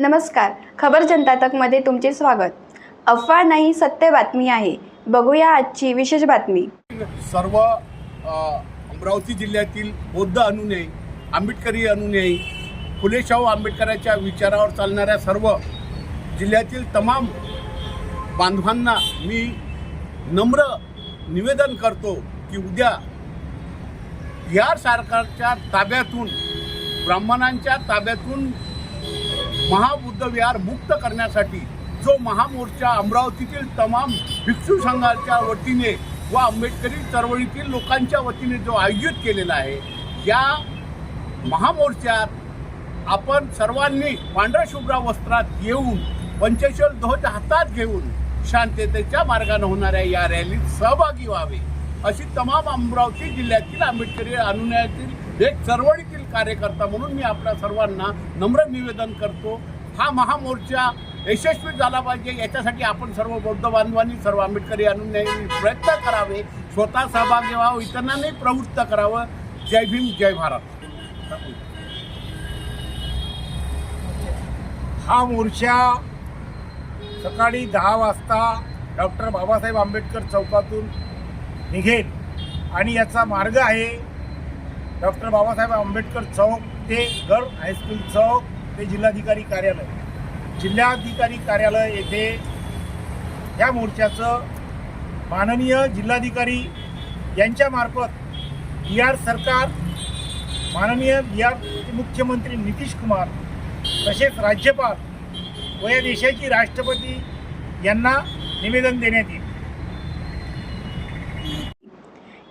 नमस्कार. खबर जनता तकमध्ये तुमचे स्वागत. अफवा नाही सत्य बातमी आहे. बघूया आजची विशेष बातमी. सर्व अमरावती जिल्ह्यातील बौद्ध अनुयायी आंबेडकरी अनुयायी फुलेशाहू आंबेडकरांच्या विचारावर चालणाऱ्या सर्व जिल्ह्यातील तमाम बांधवांना मी नम्र निवेदन करतो की उद्या या सरकारच्या ताब्यातून ब्राह्मणांच्या ताब्यातून महाबुद्ध विहार मुक्त करण्यासाठी जो महामोर्चा अमरावतीतील तमाम भिक्षू संघाच्या वतीने व आंबेडकरी चळवळीतील लोकांच्या वतीने जो आयोजित केलेला आहे या महामोर्चात आपण सर्वांनी पांढऱ्या वस्त्रात येऊन पंचेश्वर ध्वज हातात घेऊन शांततेच्या मार्गाने होणाऱ्या या रॅलीत सहभागी व्हावे. अशी तमाम अमरावती जिल्ह्यातील आंबेडकरी अनुयायातील एक चळवळीतील कार्यकर्ता म्हणून मी आपल्या सर्वांना नम्र निवेदन करतो. हा महामोर्चा यशस्वी झाला पाहिजे. याच्यासाठी आपण सर्व बौद्ध बांधवांनी सर्व आंबेडकरी अनुनयांनी प्रयत्न करावे. स्वतः सहभागी व्हावं इतरांनाही प्रवृत्त करावं. जय भीम जय भारत. हा मोर्चा सकाळी दहा वाजता डॉक्टर बाबासाहेब आंबेडकर चौकातून निघेल. आणि याचा मार्ग आहे डॉक्टर बाबासाहेब आंबेडकर चौक ते गर्ल हायस्कूल चौक ते जिल्हाधिकारी कार्यालय. जिल्हाधिकारी कार्यालय येथे या मोर्चाचं माननीय जिल्हाधिकारी यांच्यामार्फत बिहार सरकार माननीय बिहार मुख्यमंत्री नितीश कुमार तसेच राज्यपाल व या देशाची राष्ट्रपती यांना निवेदन देण्यात येईल.